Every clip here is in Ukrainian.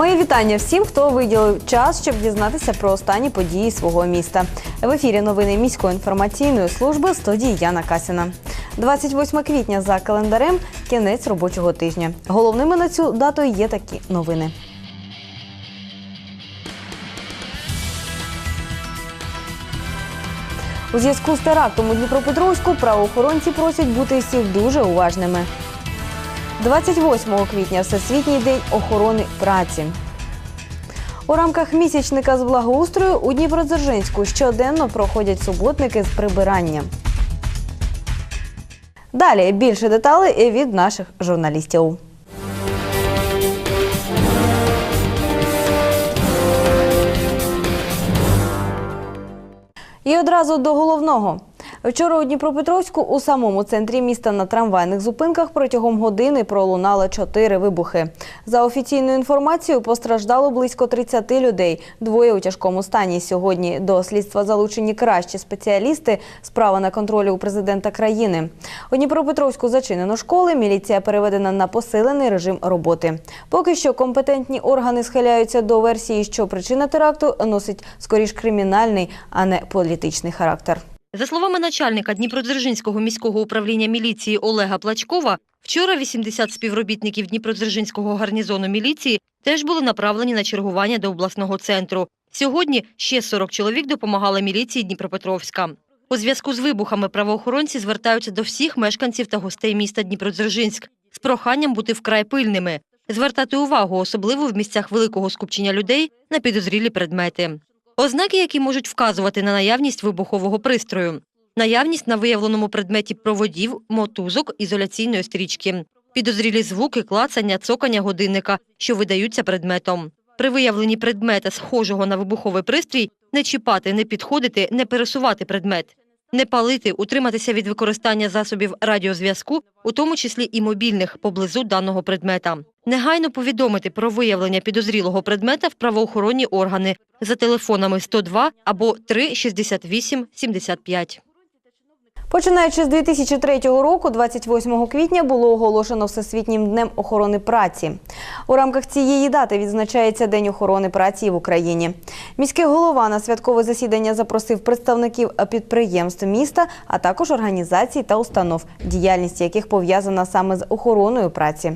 Мої вітання всім, хто виділив час, щоб дізнатися про останні події свого міста. В ефірі новини міської інформаційної служби студії Яна Касіна. 28 квітня за календарем кінець робочого тижня. Головними на цю дату є такі новини. У зв'язку з терактом у Дніпропетровську правоохоронці просять бути всіх дуже уважними. 28 квітня Всесвітній день охорони праці. У рамках місячника з благоустрою у Дніпродзержинську щоденно проходять суботники з прибирання. Далі більше деталей від наших журналістів. І одразу до головного. Вчора у Дніпропетровську у самому центрі міста на трамвайних зупинках протягом години пролунали чотири вибухи. За офіційною інформацією, постраждало близько 30 людей. Двоє у тяжкому стані. Сьогодні до слідства залучені кращі спеціалісти. Справа на контролі у президента країни. У Дніпропетровську зачинено школи. Міліція переведена на посилений режим роботи. Поки що компетентні органи схиляються до версії, що причина теракту носить скоріш кримінальний, а не політичний характер. За словами начальника Дніпродзержинського міського управління міліції Олега Плачкова, вчора 80 співробітників Дніпродзержинського гарнізону міліції теж були направлені на чергування до обласного центру. Сьогодні ще 40 чоловік допомагали міліції Дніпропетровська. У зв'язку з вибухами правоохоронці звертаються до всіх мешканців та гостей міста Дніпродзержинськ з проханням бути вкрай пильними, звертати увагу, особливо в місцях великого скупчення людей, на підозрілі предмети. Ознаки, які можуть вказувати на наявність вибухового пристрою, наявність на виявленому предметі проводів, мотузок, ізоляційної стрічки, підозрілі звуки, клацання, цокання годинника, що видаються предметом. При виявленні предмета, схожого на вибуховий пристрій, не чіпати, не підходити, не пересувати предмет, не палити, утриматися від використання засобів радіозв'язку, у тому числі і мобільних, поблизу даного предмета. Негайно повідомити про виявлення підозрілого предмета в правоохоронні органи за телефонами 102 або 3 68 75. Починаючи з 2003 року, 28 квітня було оголошено Всесвітнім днем охорони праці. У рамках цієї дати відзначається День охорони праці в Україні. Міський голова на святкове засідання запросив представників підприємств міста, а також організацій та установ, діяльність яких пов'язана саме з охороною праці.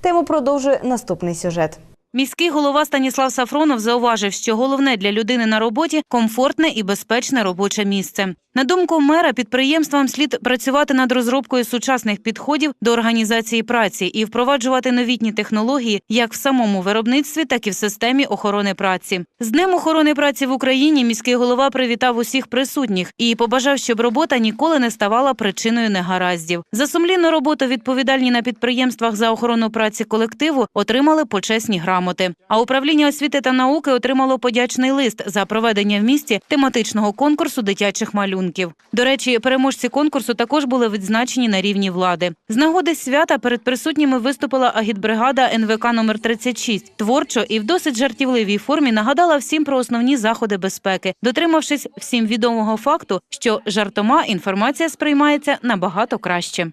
Тему продовжує наступний сюжет. Міський голова Станіслав Сафронов зауважив, що головне для людини на роботі комфортне і безпечне робоче місце. На думку мера, підприємствам слід працювати над розробкою сучасних підходів до організації праці і впроваджувати новітні технології як в самому виробництві, так і в системі охорони праці. З днем охорони праці в Україні міський голова привітав усіх присутніх і побажав, щоб робота ніколи не ставала причиною негараздів. За сумлінну роботу відповідальні на підприємствах за охорону праці колективу отримали почесні грамоти. А управління освіти та науки отримало подячний лист за проведення в місті тематичного конкурсу дитячих малюнків. До речі, переможці конкурсу також були відзначені на рівні влади. З нагоди свята перед присутніми виступила агітбригада НВК номер 36 Творчо і в досить жартівливій формі нагадала всім про основні заходи безпеки, дотримавшись всім відомого факту, що жартома інформація сприймається набагато краще.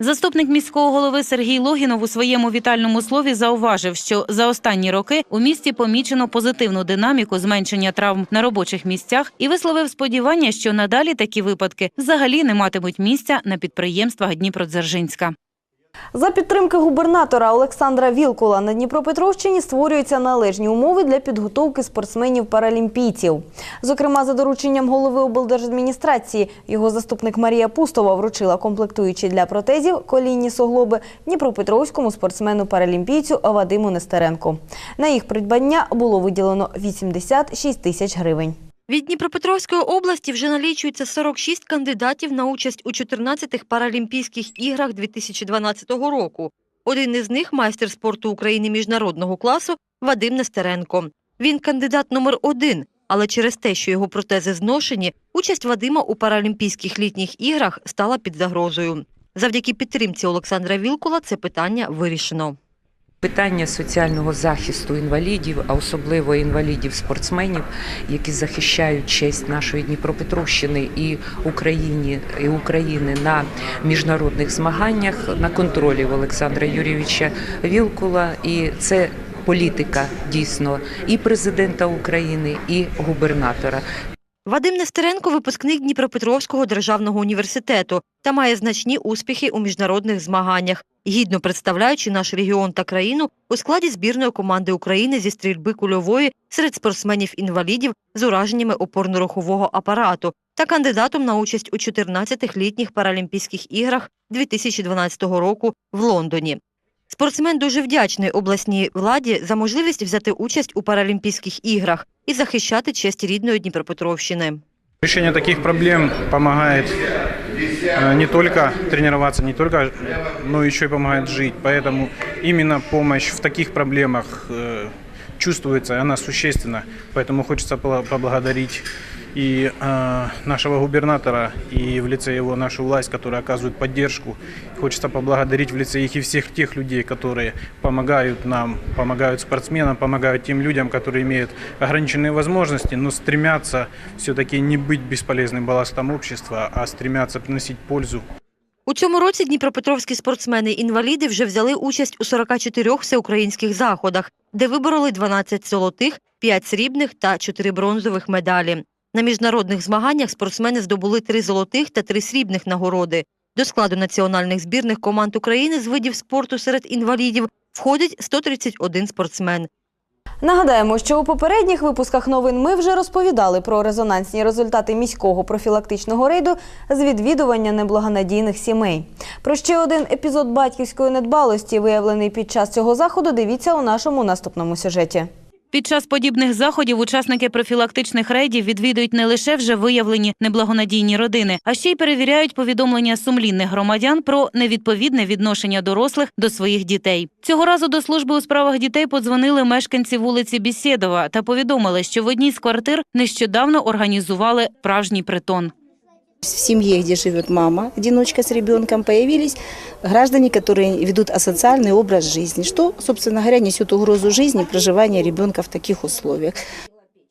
Заступник міського голови Сергій Логінов у своєму вітальному слові зауважив, що за останні роки у місті помічено позитивну динаміку зменшення травм на робочих місцях і висловив сподівання, що надалі такі випадки взагалі не матимуть місця на підприємствах Дніпродзержинська. За підтримки губернатора Олександра Вілкула на Дніпропетровщині створюються належні умови для підготовки спортсменів-паралімпійців. Зокрема, за дорученням голови облдержадміністрації його заступник Марія Пустова вручила комплектуючі для протезів колінні суглоби Дніпропетровському спортсмену-паралімпійцю Вадиму Нестеренку. На їх придбання було виділено 86 тисяч гривень. Від Дніпропетровської області вже налічується 46 кандидатів на участь у 14-х Паралімпійських іграх 2012 року. Один із них – майстер спорту України міжнародного класу Вадим Нестеренко. Він кандидат номер один, але через те, що його протези зношені, участь Вадима у Паралімпійських літніх іграх стала під загрозою. Завдяки підтримці Олександра Вілкула це питання вирішено. Питання соціального захисту інвалідів, а особливо інвалідів-спортсменів, які захищають честь нашої Дніпропетровщини і Україні і України на міжнародних змаганнях на контролі Олександра Юрійовича Вілкула. І це політика дійсно і президента України, і губернатора. Вадим Нестеренко – випускник Дніпропетровського державного університету та має значні успіхи у міжнародних змаганнях, гідно представляючи наш регіон та країну у складі збірної команди України зі стрільби кульової серед спортсменів-інвалідів з ураженнями опорно-рухового апарату та кандидатом на участь у 14-х літніх Паралімпійських іграх 2012 року в Лондоні. Спортсмен дуже вдячний обласній владі за можливість взяти участь у Паралімпійських іграх і захищати честь рідної Дніпропетровщини. Решение таких проблем э, не только тренироваться, не только, но еще и помогает жить. Поэтому именно помощь в таких проблемах э, чувствуется, и она существенна. Поэтому хочется пла- поблагодарить и э, нашего губернатора, и в лице его нашу власть, которая оказывает поддержку. Хочется поблагодарить в лице их и всех тех людей, которые помогают нам, помогают спортсменам, помогают тем людям, которые имеют ограниченные возможности, но стремятся все-таки не быть бесполезным балластом общества, а стремятся приносить пользу У цьому році дніпропетровські спортсмени-інваліди вже взяли участь у 44 всеукраїнських заходах, де вибороли 12 золотих, 5 срібних та 4 бронзових медалі. На міжнародних змаганнях спортсмени здобули 3 золотих та 3 срібних нагороди. До складу національних збірних команд України з видів спорту серед інвалідів входить 131 спортсмен. Нагадаємо, що у попередніх випусках новин ми вже розповідали про резонансні результати міського профілактичного рейду з відвідування неблагонадійних сімей. Про ще один епізод батьківської недбалості, виявлений під час цього заходу, дивіться у нашому наступному сюжеті. Під час подібних заходів учасники профілактичних рейдів відвідують не лише вже виявлені неблагонадійні родини, а ще й перевіряють повідомлення сумлінних громадян про невідповідне відношення дорослих до своїх дітей. Цього разу до служби у справах дітей подзвонили мешканці вулиці Бісєдова та повідомили, що в одній з квартир нещодавно організували справжній притон. В семье, где живет мама, одиночка с ребенком, появились граждане, которые ведут асоциальный образ жизни, что, собственно говоря, несет угрозу жизни проживания ребенка в таких условиях.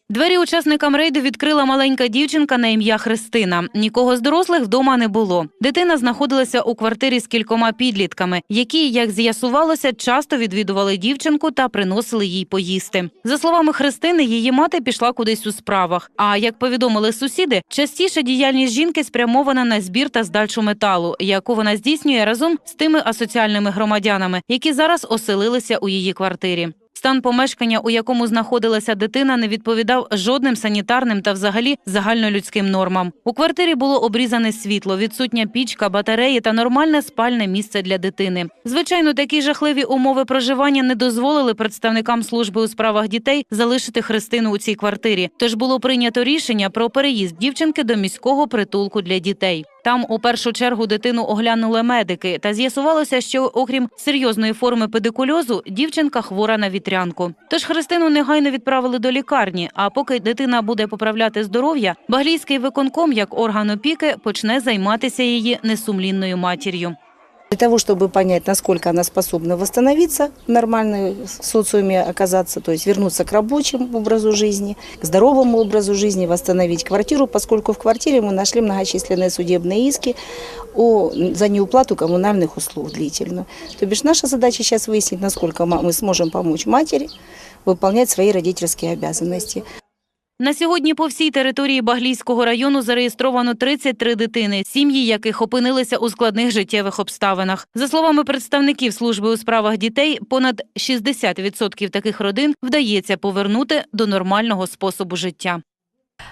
Двері учасникам рейду відкрила маленька дівчинка на ім'я Христина. Нікого з дорослих вдома не було. Дитина знаходилася у квартирі з кількома підлітками, які, як з'ясувалося, часто відвідували дівчинку та приносили їй поїсти. За словами Христини, її мати пішла кудись у справах. А як повідомили сусіди, частіше діяльність жінки спрямована на збір та здачу металу, яку вона здійснює разом з тими асоціальними громадянами, які зараз оселилися у її квартирі. Стан помешкання, у якому знаходилася дитина, не відповідав жодним санітарним та взагалі загальнолюдським нормам. У квартирі було обрізане світло, відсутня пічка, батареї та нормальне спальне місце для дитини. Звичайно, такі жахливі умови проживання не дозволили представникам служби у справах дітей залишити Христину у цій квартирі. Тож було прийнято рішення про переїзд дівчинки до міського притулку для дітей. Там у першу чергу дитину оглянули медики, та з'ясувалося, що окрім серйозної форми педикульозу, дівчинка хвора на вітрянку. Тож Христину негайно відправили до лікарні. А поки дитина буде поправляти здоров'я, Баглійський виконком як орган опіки почне займатися її несумлінною матір'ю. Для того, чтобы понять, насколько она способна восстановиться в нормальной социуме, оказаться, то есть вернуться к рабочему образу жизни, к здоровому образу жизни, восстановить квартиру, поскольку в квартире мы нашли многочисленные судебные иски о, за неуплату коммунальных услуг длительно. То бишь наша задача сейчас выяснить, насколько ма- мы сможем помочь матери выполнять свои родительские обязанности. На сьогодні по всій території Баглійського району зареєстровано 33 дитини, сім'ї яких опинилися у складних життєвих обставинах. За словами представників служби у справах дітей, понад 60% таких родин вдається повернути до нормального способу життя.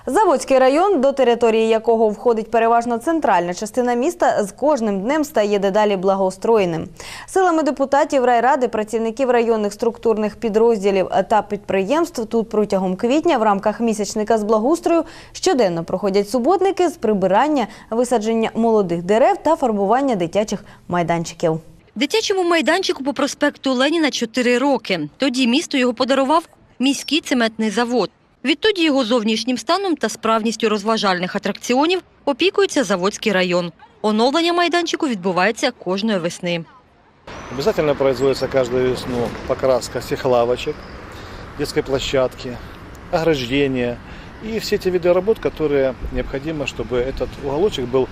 Заводський район, до території якого входить переважно центральна частина міста, з кожним днем стає дедалі благоустроєним. Силами депутатів райради, працівників районних структурних підрозділів та підприємств тут протягом квітня в рамках місячника з благоустрою щоденно проходять суботники з прибирання, висадження молодих дерев та фарбування дитячих майданчиків. Дитячому майданчику по проспекту Леніна 4 роки. Тоді місто його подарував міський цементний завод. Відтоді його зовнішнім станом та справністю розважальних атракціонів опікується Заводський район. Оновлення майданчику відбувається кожної весни. Обязательно производится каждую весну покраска всех лавочек, детской площадки, ограждения и все те виды работ, которые необходимо, чтобы этот уголочек был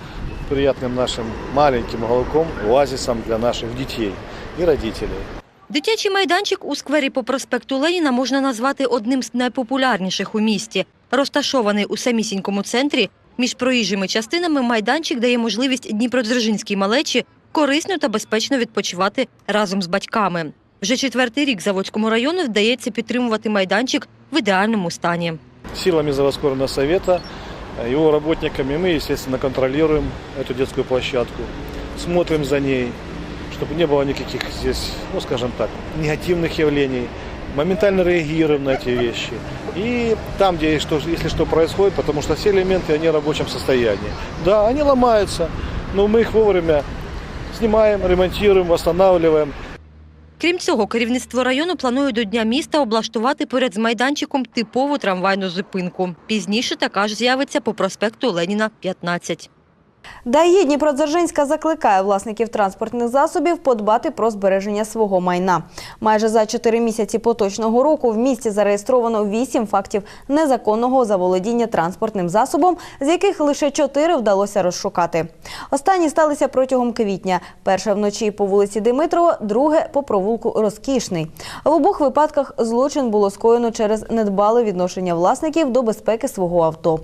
приятным нашим маленьким уголком, оазисом для наших детей и родителей. Дитячий майданчик у сквері по проспекту Леніна можна назвати одним з найпопулярніших у місті. Розташований у самісінькому центрі, між проїжджими частинами майданчик дає можливість дніпродзержинській малечі корисно та безпечно відпочивати разом з батьками. Вже четвертий рік Заводському району вдається підтримувати майданчик в ідеальному стані. Силами заводского совета, э, его работниками мы, естественно, контролируем эту детскую площадку, смотрим за ней, чтобы не было никаких здесь, ну, скажем так, негативных явлений. Моментально реагируем на эти вещи. И там, где есть что, если что происходит, потому что все элементы, они в рабочем состоянии. Да, они ломаются, но мы их вовремя снимаем, ремонтируем, восстанавливаем. Крім цього, керівництво району планує до Дня міста облаштувати поряд з майданчиком типову трамвайну зупинку. Пізніше така ж з'явиться по проспекту Леніна, 15. ДАІ Дніпродзержинська закликає власників транспортних засобів подбати про збереження свого майна. Майже за 4 місяці поточного року в місті зареєстровано 8 фактів незаконного заволодіння транспортним засобом, з яких лише 4 вдалося розшукати. Останні сталися протягом квітня. Перше вночі по вулиці Димитрова, друге по провулку Розкішний. В обох випадках злочин було скоєно через недбале відношення власників до безпеки свого авто.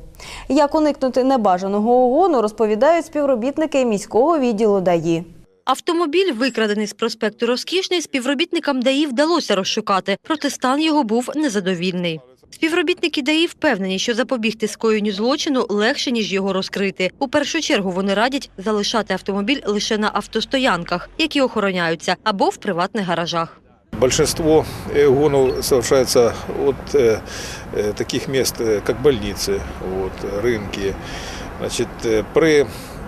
Як уникнути небажаного угону, розповідають співробітники міського відділу ДАІ. Автомобіль, викрадений з проспекту Розкішний, співробітникам ДАІ вдалося розшукати, проте стан його був незадовільний. Співробітники ДАІ впевнені, що запобігти скоєнню злочину легше, ніж його розкрити. У першу чергу вони радять залишати автомобіль лише на автостоянках, які охороняються, або в приватних гаражах. Большинство э, угонов совершается от э, э, таких мест, э, как больницы, вот, рынки. Значит, э, при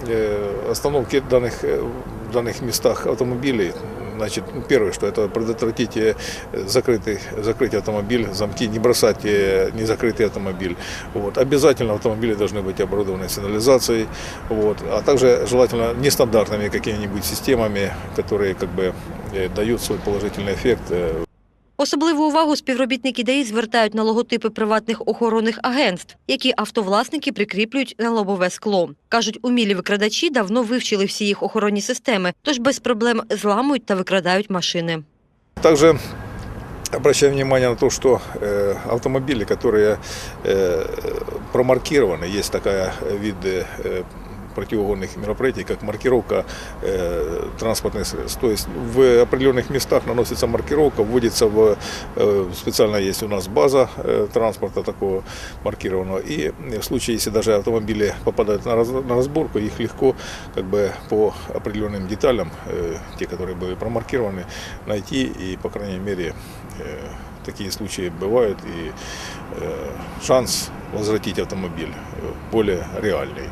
э, остановке данных, э, в данных местах автомобилей, значит, ну, первое, что это предотвратить э, закрытый, закрыть автомобиль, замки, не бросать э, незакрытый автомобиль. Вот. Обязательно автомобили должны быть оборудованы сигнализацией, вот. а также желательно нестандартными какими-нибудь системами, которые как бы э, дают свой положительный эффект э, Особливу увагу співробітники ДАІ звертають на логотипи приватних охоронних агентств, які автовласники прикріплюють на лобове скло. Кажуть, умілі викрадачі давно вивчили всі їх охоронні системи, тож без проблем зламують та викрадають машини. Также обращаем внимание на то, что э, автомобили, которые э, промаркированы, есть такая вид э, противоугонных мероприятий, как маркировка э, транспортных средств. То есть в определенных местах наносится маркировка, вводится в э, специально есть у нас база э, транспорта такого маркированного. И в случае, если даже автомобили попадают на, раз- на разборку, их легко как бы по определенным деталям, э, те, которые были промаркированы, найти и, по крайней мере, э, такие случаи бывают, и э, шанс возвратить автомобиль э, более реальный.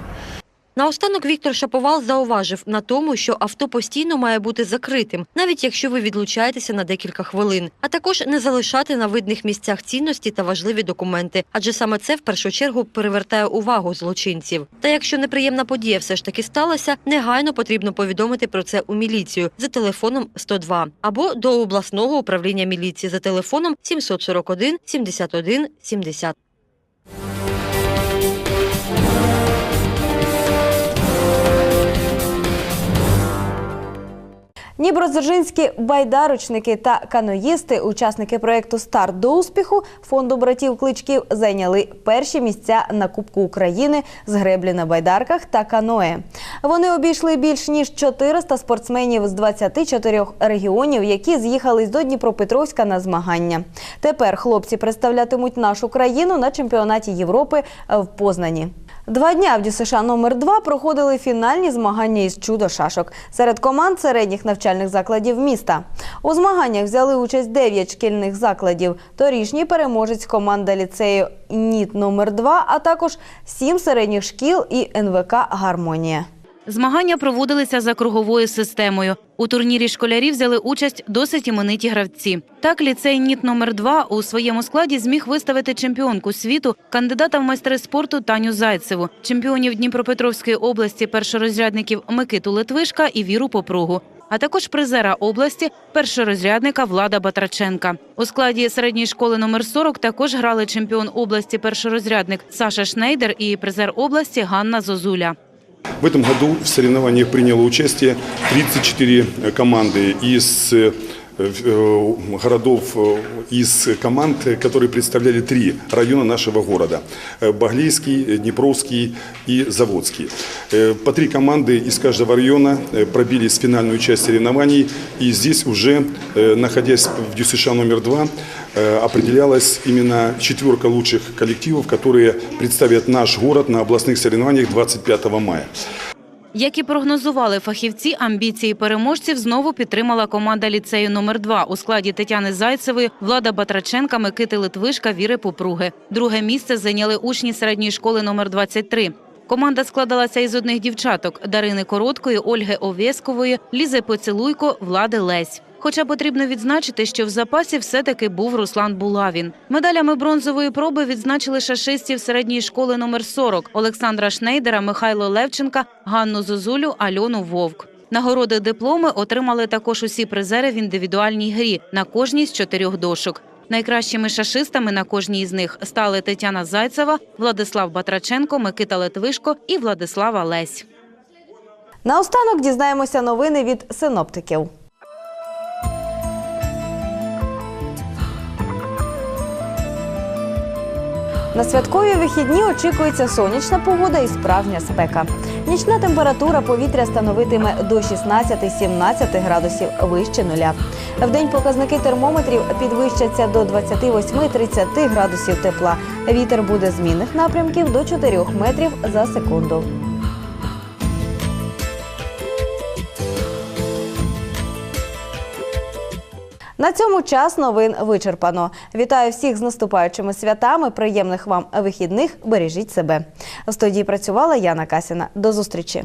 Наостанок Віктор Шаповал зауважив на тому, що авто постійно має бути закритим, навіть якщо ви відлучаєтеся на декілька хвилин, а також не залишати на видних місцях цінності та важливі документи, адже саме це в першу чергу перевертає увагу злочинців. Та якщо неприємна подія все ж таки сталася, негайно потрібно повідомити про це у міліцію за телефоном 102 або до обласного управління міліції за телефоном 741 71 70. Дніпродзержинські байдарочники та каноїсти, учасники проєкту Старт до успіху фонду братів Кличків зайняли перші місця на Кубку України з греблі на байдарках та каное. Вони обійшли більш ніж 400 спортсменів з 24 регіонів, які з'їхались до Дніпропетровська на змагання. Тепер хлопці представлятимуть нашу країну на чемпіонаті Європи в Познані. Два дня в ДЮСШ номер 2 проходили фінальні змагання із чудо шашок серед команд середніх навчальних закладів міста. У змаганнях взяли участь 9 шкільних закладів. Торішній переможець команда ліцею НІТ номер 2 а також 7 середніх шкіл і НВК Гармонія. Змагання проводилися за круговою системою. У турнірі школярів взяли участь досить імениті гравці. Так, ліцей НІТ номер 2 у своєму складі зміг виставити чемпіонку світу, кандидата в майстри спорту Таню Зайцеву, чемпіонів Дніпропетровської області першорозрядників Микиту Литвишка і Віру Попругу. А також призера області першорозрядника Влада Батраченка. У складі середньої школи номер 40 також грали чемпіон області першорозрядник Саша Шнейдер і призер області Ганна Зозуля. В этом году в соревнованиях приняло участие 34 команды из э, э, городов, э, из команд, которые представляли три района нашего города. Э, Баглейский, э, Днепровский и Заводский. Э, По три команды из каждого района э, пробились в финальную часть соревнований. И здесь уже, э, находясь в ДЮСШ номер два, э, определялась именно четверка лучших коллективов, которые представят наш город на областных соревнованиях 25 мая. Як і прогнозували фахівці, амбіції переможців знову підтримала команда ліцею номер 2 у складі Тетяни Зайцевої, Влада Батраченка, Микити Литвишка, Віри Попруги. Друге місце зайняли учні середньої школи номер 23. Команда складалася із одних дівчаток – Дарини Короткої, Ольги Овєскової, Лізи Поцілуйко, Влади Лесь. Хоча потрібно відзначити, що в запасі все-таки був Руслан Булавін. Медалями бронзової проби відзначили шашистів середньої школи номер 40 Олександра Шнейдера, Михайло Левченка, Ганну Зозулю, Альону Вовк. Нагороди дипломи отримали також усі призери в індивідуальній грі на кожній з чотирьох дошок. Найкращими шашистами на кожній із них стали Тетяна Зайцева, Владислав Батраченко, Микита Литвишко і Владислава Лесь. Наостанок дізнаємося новини від синоптиків. На святкові вихідні очікується сонячна погода і справжня спека. Нічна температура повітря становитиме до 16-17 градусів вище нуля. Вдень показники термометрів підвищаться до 28-30 градусів тепла. Вітер буде змінних напрямків до 4 метрів за секунду. На цьому час новин вичерпано. Вітаю всіх з наступаючими святами. Приємних вам вихідних. Бережіть себе. В студії працювала Яна Касіна. До зустрічі.